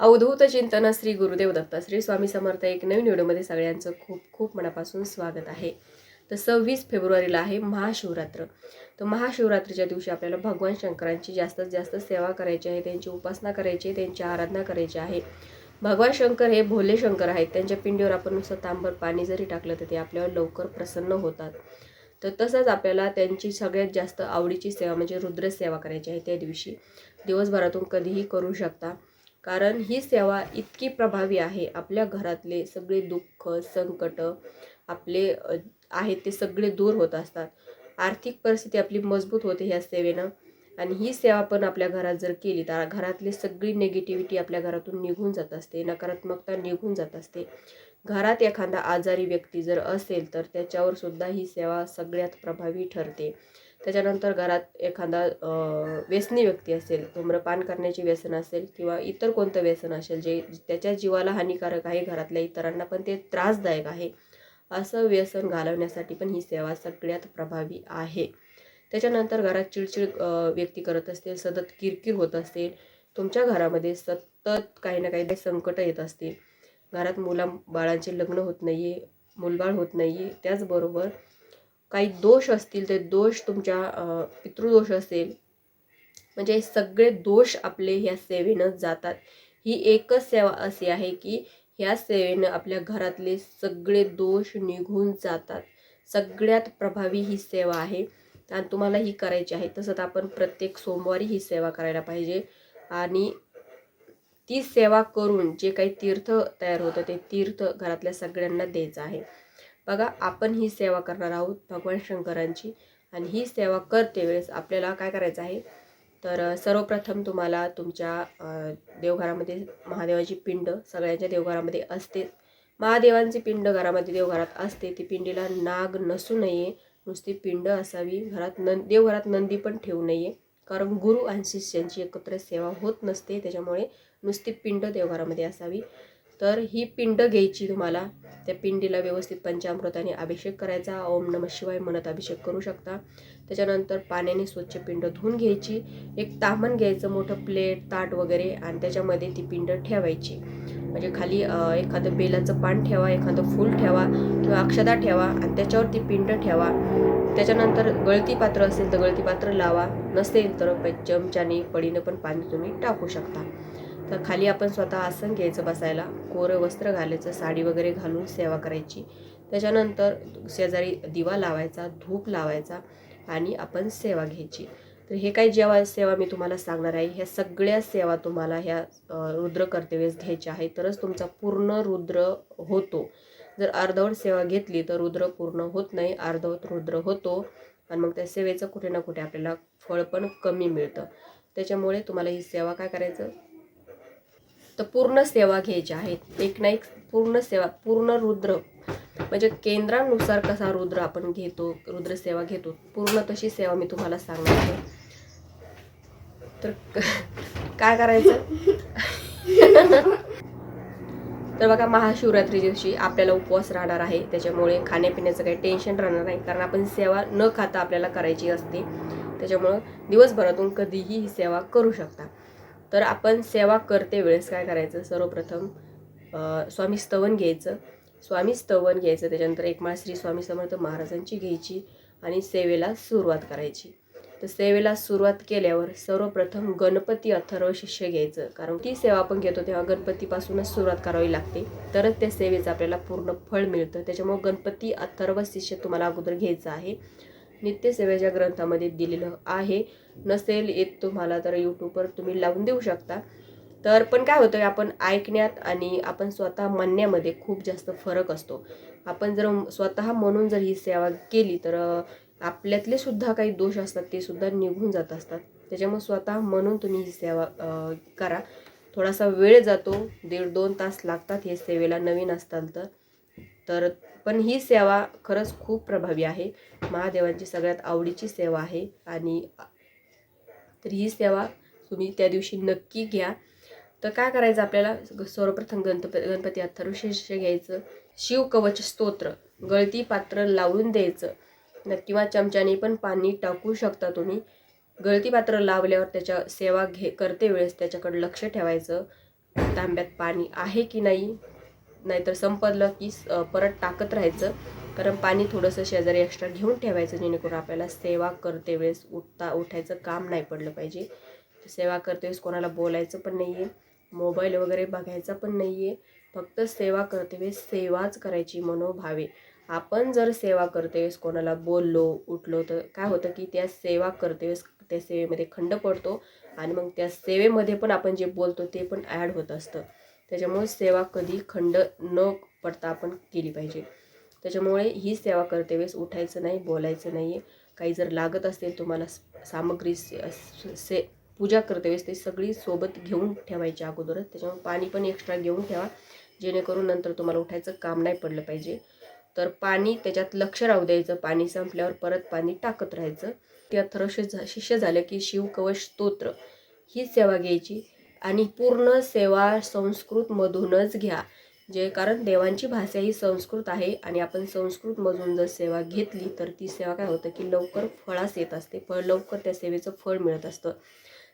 अवधूत चिंतन श्री गुरुदेव दत्त श्री स्वामी समर्थ एक नवीन व्हिडिओमध्ये सगळ्यांचं खूप खूप मनापासून स्वागत आहे. तर सव्वीस फेब्रुवारीला आहे महाशिवरात्र. तर महाशिवरात्रीच्या दिवशी आपल्याला भगवान शंकरांची जास्तीत जास्त सेवा करायची आहे त्यांची उपासना करायची आहे त्यांची आराधना करायची आहे. भगवान शंकर हे भोले शंकर आहेत. त्यांच्या पिंडीवर आपण नुसतं तांबर पाणी जरी टाकलं तर ते आपल्यावर लवकर प्रसन्न होतात. तर तसंच आपल्याला त्यांची सगळ्यात जास्त आवडीची सेवा म्हणजे रुद्र सेवा करायची आहे त्या दिवशी. दिवसभरातून कधीही करू शकता. कारण ही सेवा इतकी प्रभावी आहे. आपल्या घरातले सगळे दुःख संकट आपले आहेत ते सगळे दूर होत असतात. आर्थिक परिस्थिती आपली मजबूत होते ह्या सेवेनं. आणि ही सेवा पण आपल्या घरात जर केली तर घरातली सगळी निगेटिव्हिटी आपल्या घरातून निघून जात असते. नकारात्मकता निघून जात असते. घरात एखादा आजारी व्यक्ती जर असेल तर त्याच्यावर सुद्धा ही सेवा सगळ्यात प्रभावी ठरते. त्याच्यानंतर घरात एखादा व्यसनी व्यक्ती असेल धूम्रपान करण्याचे व्यसन असेल किंवा इतर कोणतं व्यसन असेल जे त्याच्या जीवाला हानिकारक आहे घरातल्या इतरांना पण ते त्रासदायक आहे असं व्यसन घालवण्यासाठी पण ही सेवा सगळ्यात प्रभावी आहे. त्याच्यानंतर घरात चिडचिड व्यक्ती करत असतील सतत किरकिर होत असतील तुमच्या घरामध्ये सतत काही ना काही संकट येत असतील. घरात मुला बाळांचे लग्न होत नाही आहे मुलबाळ होत नाही आहे त्याचबरोबर काही दोष असतील ते दोष तुमच्या पितृदोष असेल. म्हणजे सगळे दोष आपले ह्या सेवेनं जातात. ही एकच सेवा अशी आहे की ह्या सेवेनं आपल्या घरातले सगळे दोष निघून जातात. सगळ्यात प्रभावी ही सेवा आहे. आणि तुम्हाला ही करायची आहे. तसंच आपण प्रत्येक सोमवारी ही सेवा करायला पाहिजे. आणि ती सेवा करून जे काही तीर्थ तयार होतं ते तीर्थ घरातल्या सगळ्यांना द्यायचं आहे. बघा आपण ही सेवा करणार आहोत भगवान शंकरांची आणि ही सेवा करते वेळेस आपल्याला काय करायचं आहे? तर सर्वप्रथम तुम्हाला तुमच्या देवघरामध्ये महादेवाची पिंड सगळ्यांच्या देवघरामध्ये असते. महादेवांची पिंड घरामध्ये देवघरात असते. ती पिंडीला नाग नसू नये. नुसती पिंड असावी. घरात नं देवघरात नंदी पण ठेवू नये. कारण गुरु आणि शिष्यांची एकत्र सेवा होत नसते. त्याच्यामुळे नुसती पिंड देवघरामध्ये असावी. तर ही पिंड घ्यायची तुम्हाला. त्या पिंडीला व्यवस्थित पंचामृताने अभिषेक करायचा. ओम नम शिवाय म्हणत अभिषेक करू शकता. त्याच्यानंतर पाण्याने स्वच्छ पिंड धुवून घ्यायची. एक तामण घ्यायचं मोठं प्लेट ताट वगैरे आणि त्याच्यामध्ये ती पिंड ठेवायची. म्हणजे खाली एखादं बेलाचं पान ठेवा एखादं फूल ठेवा किंवा अक्षदा ठेवा आणि त्याच्यावर ती पिंड ठेवा. त्याच्यानंतर गळती पात्र असेल तर गळती पात्र लावा. नसेल तर चमच्याने पडीनं पण पाणी तुम्ही टाकू शकता. तर खाली आपण स्वतः आसन घ्यायचं बसायला कोरं वस्त्र घालायचं साडी वगैरे घालून सेवा करायची. त्याच्यानंतर शेजारी दिवा लावायचा धूप लावायचा आणि आपण सेवा घ्यायची. तर हे काही जेव्हा सेवा मी तुम्हाला सांगणार आहे ह्या सगळ्या सेवा तुम्हाला ह्या रुद्र कर्तव्यास घ्यायच्या आहे तरच तुमचा पूर्ण रुद्र होतो. जर अर्धवट सेवा घेतली तर रुद्र पूर्ण होत नाही अर्धवट रुद्र होतो आणि मग त्या सेवेचं कुठे ना कुठे आपल्याला फळ पण कमी मिळतं. त्याच्यामुळे तुम्हाला ही सेवा काय करायचं? तर पूर्ण सेवा घ्यायच्या आहेत. एक ना एक पूर्ण सेवा पूर्ण रुद्र. म्हणजे केंद्रानुसार कसा रुद्र आपण घेतो रुद्र सेवा घेतो पूर्ण तशी सेवा मी तुम्हाला सांगणार आहे. तर क- काय करायचं? तर बघा महाशिवरात्री दिवशी आपल्याला उपवास राहणार आहे. त्याच्यामुळे खाण्यापिण्याचं काही टेन्शन राहणार नाही. कारण आपण सेवा न खाता आपल्याला करायची असते. त्याच्यामुळं दिवसभरातून कधीही ही सेवा करू शकता. तर आपण सेवा करते वेळेस काय करायचं? सर्वप्रथम स्वामी स्तवन घ्यायचं. स्वामी स्तवन घ्यायचं त्याच्यानंतर एकमाळ श्री स्वामी समर्थ महाराजांची घ्यायची आणि सेवेला सुरुवात करायची. तर सेवेला सुरुवात केल्यावर सर्वप्रथम गणपती अथर्व शिष्य घ्यायचं. कारण ती सेवा आपण घेतो तेव्हा गणपतीपासूनच सुरुवात करावी लागते. तरच त्या सेवेचं आपल्याला पूर्ण फळ मिळतं. त्याच्यामुळे गणपती अथर्व शिष्य तुम्हाला अगोदर घ्यायचं आहे. नित्यसेवेच्या ग्रंथामध्ये दिलेलं आहे. नसेल येत तुम्हाला तर यूट्यूबवर तुम्ही लावून देऊ शकता. तर पण काय होतं आपण ऐकण्यात आणि आपण स्वतः म्हणण्यामध्ये खूप जास्त फरक असतो. आपण जर स्वतः म्हणून जर ही सेवा केली तर आपल्यातले सुद्धा काही दोष असतात ते सुद्धा निघून जात असतात. त्याच्यामुळे स्वतः म्हणून तुम्ही ही सेवा करा. थोडासा वेळ जातो दीड दोन तास लागतात हे सेवेला नवीन असताल तर तर पण ही सेवा खरंच खूप प्रभावी आहे. महादेवांची सगळ्यात आवडीची सेवा आहे आणि तर ही सेवा तुम्ही त्या दिवशी नक्की घ्या. तर काय करायचं आपल्याला? सर्वप्रथम गणपती गणपती अथर्व घ्यायचं. शिवकवच स्तोत्र गळती पात्र लावून द्यायचं. न किंवा चमच्याने पण पाणी टाकू शकता तुम्ही. गळती पात्र लावल्यावर त्याच्या सेवा घे करते वेळेस त्याच्याकडे लक्ष ठेवायचं. तांब्यात पाणी आहे की नाही? नाहीतर संपलं की परत टाकत राहायचं. कारण पाणी थोडंसं शेजारी एक्स्ट्रा घेऊन ठेवायचं जेणेकरून आपल्याला सेवा करते वेळेस उठता उठायचं काम नाही पडलं पाहिजे. सेवा करते वेळेस कोणाला बोलायचं पण नाही आहे मोबाईल वगैरे बघायचा पण नाही आहे फक्त सेवा करते वेळेस सेवाच करायची मनोभावे. आपण जर सेवा करते वेळेस कोणाला बोललो उठलो तर काय होतं की त्या सेवा करते वेळेस त्या सेवेमध्ये खंड पडतो आणि मग त्या सेवेमध्ये पण आपण जे बोलतो ते पण ॲड होत असतं. त्याच्यामुळे सेवा कधी खंड न पडता आपण केली पाहिजे. त्याच्यामुळे ही सेवा करते वेळेस उठायचं नाही बोलायचं नाही आहे काही जर लागत असेल तुम्हाला सामग्री से से पूजा करते वेळेस ते सगळी सोबत घेऊन ठेवायची अगोदरच. त्याच्यामुळे पाणी पण एक्स्ट्रा घेऊन ठेवा. जेणेकरून नंतर तुम्हाला उठायचं काम नाही पडलं पाहिजे. तर पाणी त्याच्यात लक्ष राहू द्यायचं. पाणी संपल्यावर परत पाणी टाकत राहायचं. ते अथर्वश झा शिष्य झालं की शिवकवच स्तोत्र. ही सेवा घ्यायची. आणि पूर्ण सेवा संस्कृतमधूनच घ्या. जे कारण देवांची भाषा ही संस्कृत आहे आणि आपण संस्कृतमधून जर सेवा घेतली तर ती सेवा काय होतं की लवकर फळास येत असते. फळ लवकर त्या सेवेचं फळ मिळत असतं.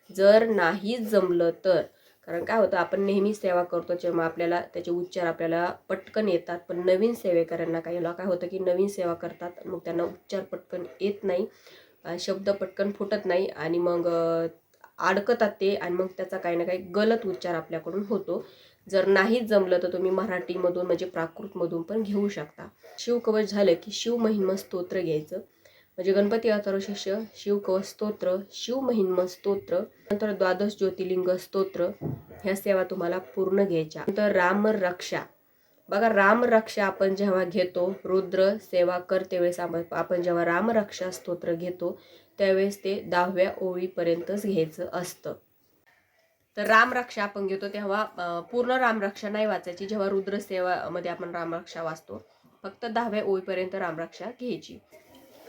जर नाही जमलं तर कारण काय होतं आपण नेहमी सेवा करतो जेव्हा आपल्याला त्याचे उच्चार आपल्याला पटकन येतात. पण नवीन सेवेकऱ्यांना काही काय होतं की नवीन सेवा करतात मग त्यांना उच्चार पटकन येत नाही शब्द पटकन फुटत नाही आणि मग अडकतात ते आणि मग त्याचा काही ना काही गलत उच्चार आपल्याकडून होतो. जर नाही जमलं तर तुम्ही मराठीमधून म्हणजे प्राकृतमधून पण घेऊ शकता. शिवकवच झालं की शिवमहिन्म स्तोत्र घ्यायचं. म्हणजे गणपती अथर्वशिष्य शिवकवच स्तोत्र शिवमहिन्म स्तोत्र नंतर द्वादश ज्योतिलिंग स्तोत्र ह्या सेवा तुम्हाला पूर्ण घ्यायच्या. नंतर राम रक्षा. बघा रामरक्षा आपण जेव्हा घेतो रुद्र सेवा करते वेळेस आपण आपण जेव्हा रामरक्षा स्तोत्र घेतो त्यावेळेस ते दहाव्या ओळीपर्यंतच घ्यायचं असतं. तर रामरक्षा आपण घेतो तेव्हा पूर्ण रामरक्षा नाही वाचायची. जेव्हा रुद्र सेवामध्ये आपण रामरक्षा वाचतो फक्त दहाव्या ओळीपर्यंत रामरक्षा घ्यायची.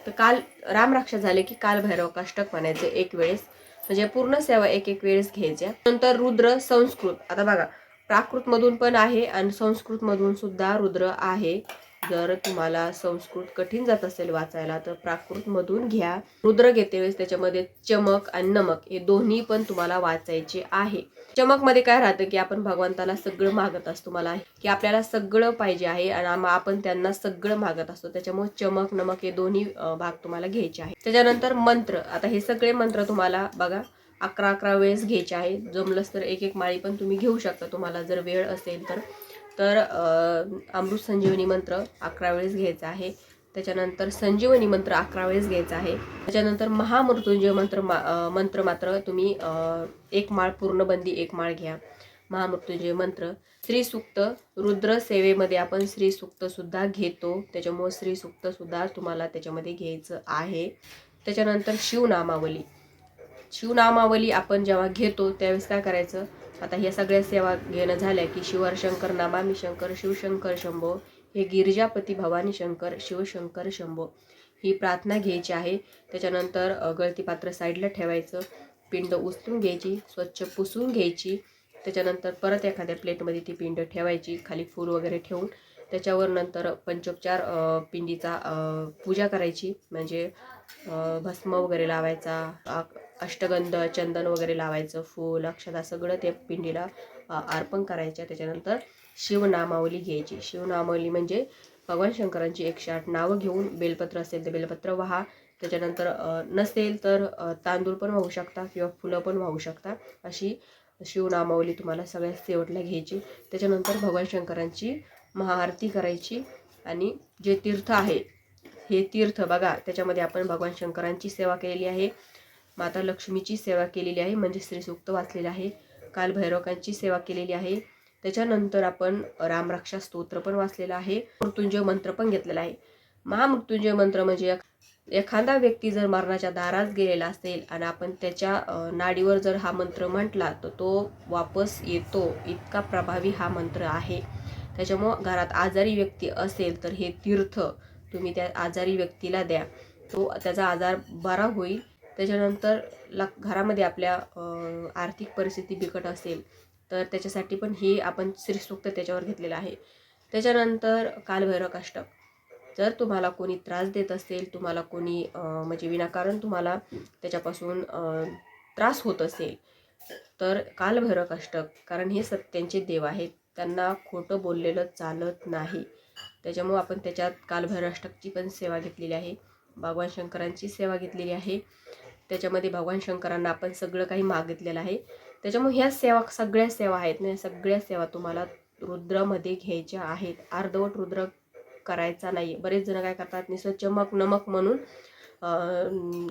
तर काल रामरक्षा झाले की काल भैरव काष्टक म्हणायचे एक वेळेस. म्हणजे पूर्ण सेवा एक एक वेळेस घ्यायच्या. नंतर रुद्र संस्कृत आता बघा प्राकृतमधून पण आहे आणि संस्कृतमधून सुद्धा रुद्र आहे. जर तुम्हाला संस्कृत कठीण जात असेल वाचायला तर प्राकृतमधून घ्या. रुद्र घेते वेळेस त्याच्यामध्ये चमक आणि नमक हे दोन्ही पण तुम्हाला वाचायचे आहे. चमकमध्ये काय राहतं की आपण भगवंताला सगळं मागत असतो. मला की आपल्याला सगळं पाहिजे आहे आणि आपण त्यांना सगळं मागत असतो. त्याच्यामुळे चमक नमक हे दोन्ही भाग तुम्हाला घ्यायचे आहे त्याच्यानंतर मंत्र. आता हे सगळे मंत्र तुम्हाला बघा अकरा अकरा वेळेस घ्यायचे आहे. जमलंच तर एक एक माळी पण तुम्ही घेऊ शकता. तुम्हाला जर वेळ असेल तर. तर अमृत संजीवनी मंत्र अकरा वेळेस घ्यायचा आहे. त्याच्यानंतर संजीवनी मंत्र अकरा वेळेस घ्यायचा आहे. त्याच्यानंतर महामृत्युंजय मंत्र मा मंत्र मात्र तुम्ही एक माळ पूर्णबंदी एक माळ घ्या. महामृत्युंजय मंत्र. श्रीसुक्त रुद्र सेवेमध्ये आपण श्रीसुक्तसुद्धा घेतो. त्याच्यामुळं श्रीसुक्तसुद्धा तुम्हाला त्याच्यामध्ये घ्यायचं आहे. त्याच्यानंतर शिवनामावली. शिवनामावली आपण जेव्हा घेतो त्यावेळेस काय करायचं? आता ह्या सगळ्या सेवा घेणं झाल्या की शिवर शंकर नामामी शंकर शिवशंकर शंभो हे गिरिजापती भवानी शंकर शिवशंकर शंभो ही प्रार्थना घ्यायची आहे. त्याच्यानंतर गळती पात्र साईडला ठेवायचं पिंड उचलून घ्यायची स्वच्छ पुसून घ्यायची त्याच्यानंतर परत एखाद्या प्लेटमध्ये ती पिंड ठेवायची खाली फूल वगैरे ठेवून त्याच्यावर नंतर पंचोपचार पिंडीचा पूजा करायची म्हणजे भस्म वगैरे लावायचा अष्टगंध चंदन वगैरे लावायचं फूल अक्षता सगळं त्या पिंडीला अर्पण करायच्या. त्याच्यानंतर शिवनामावली घ्यायची. शिवनामावली म्हणजे भगवान शंकरांची एकशे आठ नावं घेऊन बेलपत्र असेल तर बेलपत्र वाहा. त्याच्यानंतर नसेल तर तांदूळ पण वाहू शकता किंवा फुलं पण वाहू शकता. अशी शिवनामावली तुम्हाला सगळ्या शेवटला घ्यायची. त्याच्यानंतर भगवान शंकरांची महाआरती करायची. आणि जे तीर्थ आहे हे तीर्थ बघा. त्याच्यामध्ये आपण भगवान शंकरांची सेवा केलेली आहे. माता लक्ष्मीची सेवा केलेली आहे म्हणजे श्रीसूक्त वाचलेलं आहे. काल भैरवकांची सेवा केलेली आहे. त्याच्यानंतर आपण रामरक्षा स्तोत्र पण वाचलेलं आहे. मृत्युंजय मंत्र पण घेतलेला आहे. महामृत्युंजय मंत्र म्हणजे एक- एखादा व्यक्ती जर मरणाच्या दारात गेलेला असेल आणि आपण त्याच्या नाडीवर जर हा मंत्र म्हटला तर तो वापस येतो. इतका प्रभावी हा मंत्र आहे. त्याच्यामुळं घरात आजारी व्यक्ती असेल तर हे तीर्थ तुम्ही त्या आजारी व्यक्तीला द्या. तो त्याचा आजार बरा होईल. त्याच्यानंतर ला घरामध्ये आपल्या आर्थिक परिस्थिती बिकट असेल तर त्याच्यासाठी पण हे आपण श्रीसूक्त त्याच्यावर घेतलेलं आहे. त्याच्यानंतर कालभैरव काष्टक. जर तुम्हाला कोणी त्रास देत असेल तुम्हाला कोणी म्हणजे विनाकारण तुम्हाला त्याच्यापासून त्रास होत असेल तर कालभैरव काष्टक कारण हे सत्यांचे देव आहेत. त्यांना खोटं बोललेलं चालत नाही. त्याच्यामुळं आपण त्याच्यात कालभैरव अष्टकची पण सेवा घेतलेली आहे. भगवान शंकरांची सेवा घेतलेली आहे. त्याच्यामध्ये भगवान शंकरांना आपण सगळं काही मागितलेलं आहे. त्याच्यामुळे ह्या सेवा सगळ्या सेवा आहेत ना सगळ्या सेवा तुम्हाला रुद्रामध्ये घ्यायच्या आहेत. अर्धवट रुद्र करायचा नाही बरेच जण काय करतात निसं चमक नमक म्हणून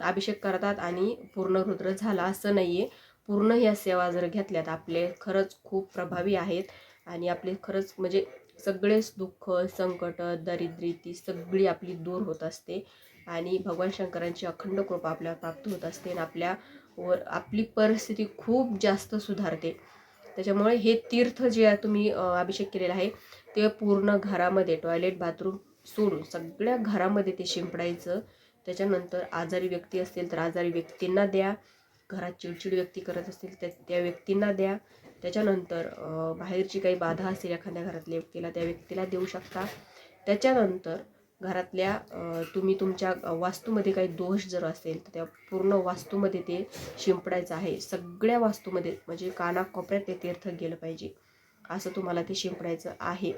अभिषेक करतात आणि पूर्ण रुद्र झाला असं नाही आहे पूर्ण ह्या सेवा जर घेतल्यात आपले खरंच खूप प्रभावी आहेत आणि आपले खरंच म्हणजे सगळेच दुःख संकट दारिद्र्य ती सगळी आपली दूर होत असते. आणि भगवान शंकरांची अखंड कृपा आपल्याला प्राप्त होत असते आणि आपल्या वर आपली परिस्थिती खूप जास्त सुधारते. त्याच्यामुळे हे तीर्थ जे तुम्ही अभिषेक केलेला आहे ते पूर्ण घरामध्ये टॉयलेट बाथरूम सोडून सगळ्या घरामध्ये ते शिंपडायचं. त्याच्यानंतर आजारी व्यक्ती असतील तर आजारी व्यक्तींना द्या. घरात चिडचिड व्यक्ती करत असतील त्या त्या व्यक्तींना द्या. त्याच्यानंतर बाहेरची काही बाधा असेल एखाद्या घरातल्या व्यक्तीला त्या व्यक्तीला देऊ शकता. त्याच्यानंतर घरातल्या तुम्ही तुमच्या वास्तूमध्ये काही दोष जर असेल तर त्या पूर्ण वास्तूमध्ये ते शिंपडायचं आहे. सगळ्या वास्तूमध्ये म्हणजे कानाकोपऱ्यात ते तीर्थ गेलं पाहिजे. असं तुम्हाला ते शिंपडायचं आहे.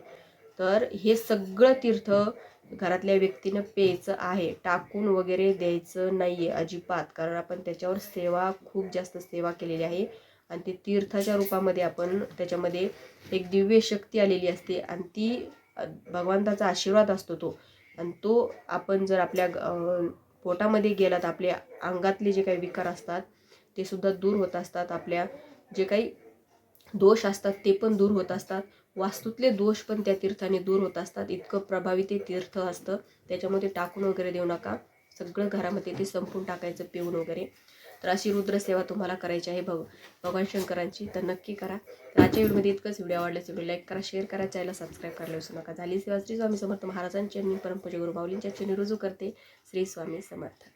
तर हे सगळं तीर्थ घरातल्या व्यक्तीनं प्यायचं आहे. टाकून वगैरे द्यायचं नाही आहे अजिबात. कारण आपण त्याच्यावर सेवा खूप जास्त सेवा केलेली आहे. आणि ते तीर्थाच्या रूपामध्ये आपण त्याच्यामध्ये एक दिव्य शक्ती आलेली असते. आणि ती भगवंताचा आशीर्वाद असतो तो. आणि तो आपण जर आपल्या पोटामध्ये गेला तर आपल्या अंगातले जे काही विकार असतात ते सुद्धा दूर होत असतात. आपल्या जे काही दोष असतात ते पण दूर होत असतात. वास्तूतले दोष पण त्या तीर्थाने दूर होत असतात. इतकं प्रभावी ते तीर्थ असतं. त्याच्यामध्ये टाकून वगैरे देऊ नका. सगळं घरामध्ये ते संपून टाकायचं पिऊन वगैरे. तर अशी रुद्रसेवा तुम्हाला करायची आहे. भग भगवान शंकरांची तर नक्की करा. तर आजच्या व्हिडिओमध्ये इतकंच. व्हिडिओ आवडल्यास व्हिडिओ लाईक करा शेअर करा चॅनल सबस्क्राईब करायला विसरू नका. झाली सेवा श्री स्वामी समर्थ महाराजांची आणि परमपूज्य गुरु माऊलींच्या चरणी रुजू करते. श्री स्वामी समर्थ.